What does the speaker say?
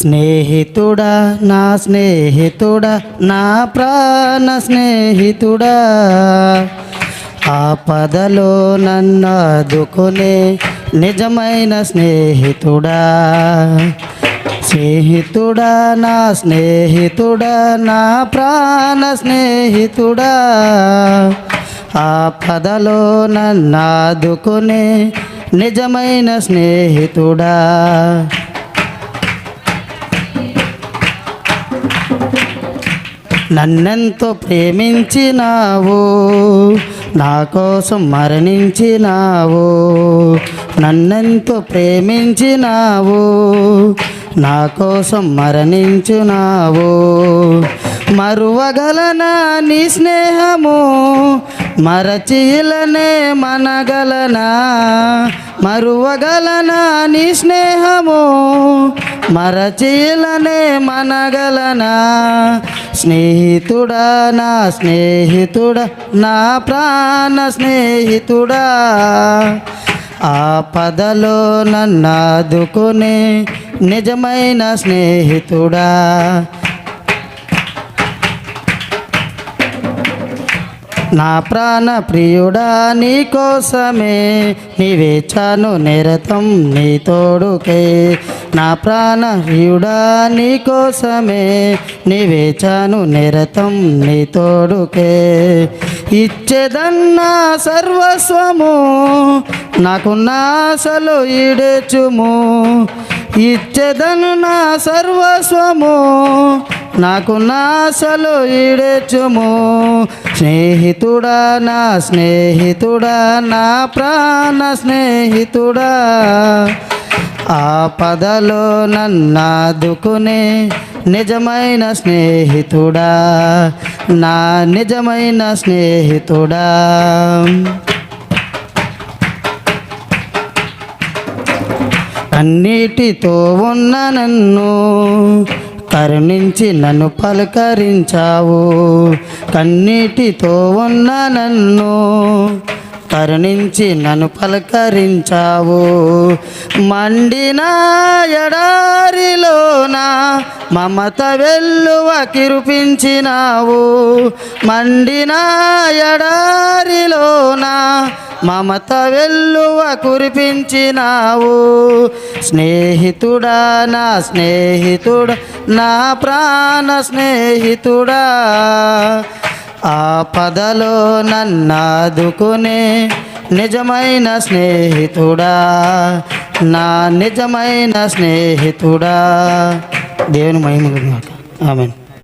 స్నేహితుడా నా స్నేహితుడా నా ప్రాణ స్నేహితుడా. ఆపదలో నన్ను ఆదుకునే నిజమైన స్నేహితుడా. స్నేహితుడా నా స్నేహితుడా నా ప్రాణ స్నేహితుడా. ఆపదలో నన్ను ఆదుకునే నిజమైన స్నేహితుడా. నన్నెంతో ప్రేమించినావు నా కోసం మరణించినావు నన్నెంతో ప్రేమించినావు నా కోసం మరణించునావు. మరువగలనా నీ స్నేహము? మరచిలనే మనగలనా మరువగలనా నీ స్నేహము? మరచిలనే మనగలనా స్నేహితుడా నా స్నేహితుడా నా ప్రాణ స్నేహితుడా? ఆపదలో నన్ను ఆదుకునే నిజమైన స్నేహితుడా? నా ప్రాణ ప్రియుడా నీ కోసమే నివేచాను నిరతం నీ తోడుకే. నా ప్రాణ ప్రియుడా నీ కోసమే నివేచాను నిరతం నీ తోడుకే. ఇచ్చేదన్నా సర్వస్వము నాకున్న ఆశలు ఈడేచుము. ఇచ్చేదను నా సర్వస్వము నాకు నాశలు ఈడేచుము స్నేహితుడా నా స్నేహితుడా నా ప్రాణ స్నేహితుడా. ఆపదలో నన్నాదుకునే నిజమైన స్నేహితుడా నా నిజమైన స్నేహితుడా. అన్నిటితో ఉన్న నన్ను కరుణించి నన్ను పలకరించావు. కన్నీటితో ఉన్న నన్ను కరుణించి నన్ను పలకరించావు. మండిన ఎడారిలోన మమత వెల్లువ కిరుపించినావు. మండిన ఎడారిలోన మమత వెల్లువ కురిపించినావు. స్నేహితుడా నా స్నేహితుడా నా ప్రాణ స్నేహితుడా. ఆపదలో నన్నాదుకునే నిజమైన స్నేహితుడా నా నిజమైన స్నేహితుడా. దేవుని మహిమ ఆమెను.